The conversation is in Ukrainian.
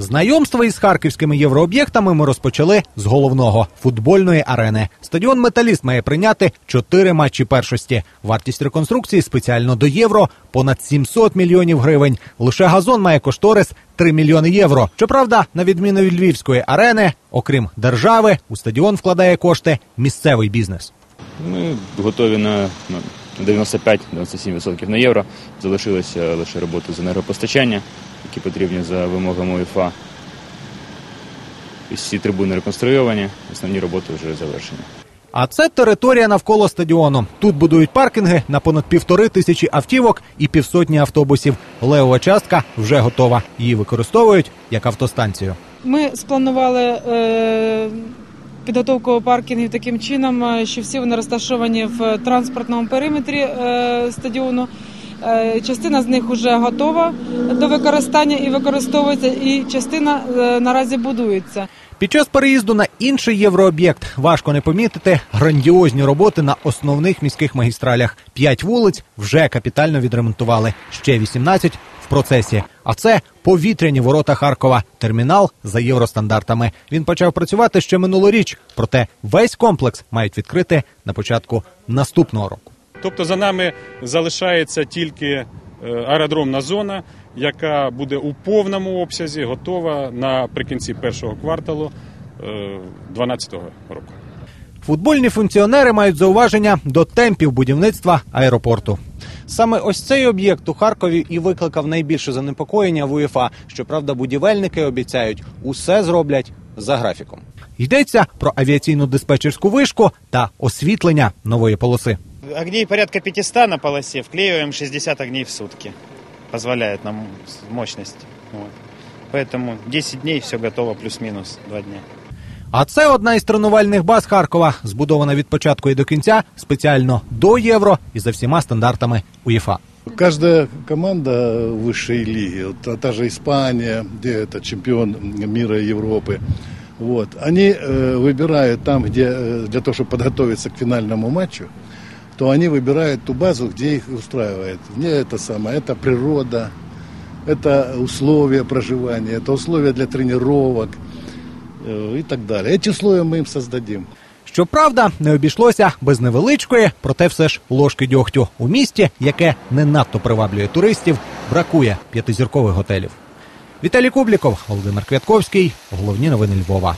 Знайомство із харківськими єврооб'єктами ми розпочали з головного футбольної арени. Стадіон Металіст має прийняти чотири матчі першості. Вартість реконструкції спеціально до євро понад 700 мільйонів гривень. Лише газон має кошторис 3 мільйони євро. Щоправда, на відміну від львівської арени, окрім держави, у стадіон вкладає кошти місцевий бізнес. Ми готові на 95-97% на євро. Залишилися лише роботи з енергопостачання, які потрібні за вимогами УЄФА. І Всі трибуни реконструйовані, основні роботи вже завершені. А це територія навколо стадіону. Тут будують паркінги на понад півтори тисячі автівок і півсотні автобусів. Левова частка вже готова. Її використовують як автостанцію. Ми спланували е, підготовку паркінгів таким чином, е, що всі вони розташовані в транспортному периметрі е, стадіону. Е, Частина з них вже готова до використання і використовується, і частина е, наразі будується. Під час переїзду на інший єврооб'єкт важко не помітити грандіозні роботи на основних міських магістралях. П'ять вулиць вже капітально відремонтували. Ще 18 в процесі. А це повітряні ворота Харкова. Термінал за євростандартами. Він почав працювати ще минулоріч. Проте весь комплекс мають відкрити на початку наступного року. Тобто за нами залишається тільки е, аеродромна зона, яка буде у повному обсязі готова наприкінці першого кварталу 2012 року. Футбольні функціонери мають зауваження до темпів будівництва аеропорту. Саме ось цей об'єкт у Харкові і викликав найбільше занепокоєння в УЄФА. Щоправда, будівельники обіцяють, усе зроблять за графіком. Йдеться про авіаційну диспетчерську вишку та освітлення нової полоси Огней порядка 500 на полосе, вклеиваем 60 огней в сутки. Позволяет нам мощность. Вот. Поэтому 10 дней все готово, плюс-минус 2 дня. А це одна із тренувальних баз Харкова, збудована від початку і до кінця спеціально до євро і за всіма стандартами УЄФА. Каждая команда высшей лиги, вот, а та же Испания, где это чемпион мира и Европы, вот, они э, выбирают там, где э, для того, чтобы подготовиться к финальному матчу, то они выбирают ту базу, где их устраивает. Мне это самое, это природа, это условия проживания, это условия для тренировок э, и так далее. Эти условия мы им создадим. Щоправда, не обійшлося без невеличкої, проте все ж ложки дьогтю у місті, яке не надто приваблює туристів, бракує п'ятизіркових готелів. Віталій Кубліков, Володимир Квятковський. Головні новини Львова.